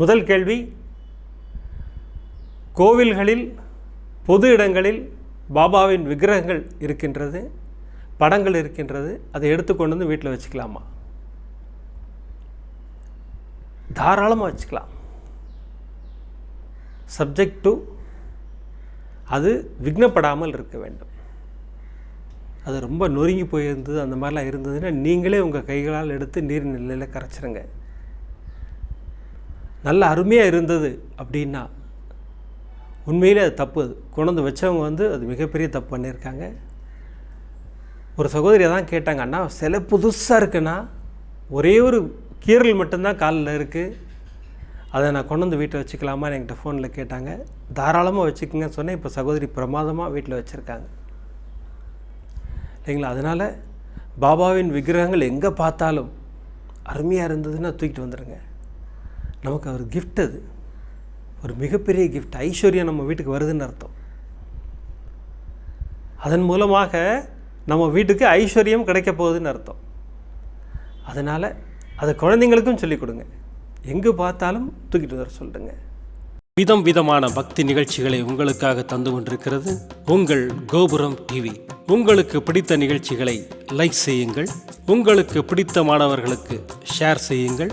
முதல் கேள்வி கோவில்களில் பொது இடங்களில் பாபாவின் விக்கிரகங்கள் இருக்கின்றது படங்கள் இருக்கின்றது அதை எடுத்து கொண்டு வந்து வீட்டில் வச்சுக்கலாமா? தாராளமாக வச்சுக்கலாம். சப்ஜெக்ட் டு அது விக்னப்படாமல் இருக்க வேண்டும். அது ரொம்ப நொறுங்கி போயிருந்தது அந்த மாதிரிலாம் இருந்ததுன்னா நீங்களே உங்கள் கைகளால் எடுத்து நீர் நிலையில் கரைச்சிருங்க. நல்ல அருமையாக இருந்தது அப்படின்னா உண்மையிலே அது தப்பு. அது கொண்டு வச்சவங்க வந்து அது மிகப்பெரிய தப்பு பண்ணியிருக்காங்க. ஒரு சகோதரியை தான் கேட்டாங்க அண்ணா சில புதுசாக இருக்குன்னா ஒரே ஒரு கீரல் மட்டும்தான் காலில் இருக்குது அதை நான் கொண்டு வந்து வீட்டில் வச்சுக்கலாமான்னு என்கிட்ட ஃபோனில் கேட்டாங்க. தாராளமாக வச்சுக்கோங்க சொன்னேன். இப்போ சகோதரி பிரமாதமாக வீட்டில் வச்சுருக்காங்க. இல்லைங்களா? அதனால் பாபாவின் விக்கிரகங்கள் எங்கே பார்த்தாலும் அருமையாக இருந்ததுன்னா தூக்கிட்டு வந்துடுங்க நமக்கு அவர் கிஃப்ட் அது. ஒரு மிகப்பெரிய கிஃப்ட் ஐஸ்வர்யம் நம்ம வீட்டுக்கு வருதுன்னு அர்த்தம். அதன் மூலமாக நம்ம வீட்டுக்கு ஐஸ்வர்யம் கிடைக்க போகுதுன்னு அர்த்தம். அதனால் அதை குழந்தைங்களுக்கும் சொல்லிக் கொடுங்க. எங்கே பார்த்தாலும் தூக்கிட்டு வர சொல்லுங்க. விதம் விதமான பக்தி நிகழ்ச்சிகளை உங்களுக்காக தந்து கொண்டிருக்கிறது உங்கள் கோபுரம் டிவி. உங்களுக்கு பிடித்த நிகழ்ச்சிகளை லைக் செய்யுங்கள். உங்களுக்கு பிடித்த மாணவர்களுக்கு ஷேர் செய்யுங்கள்.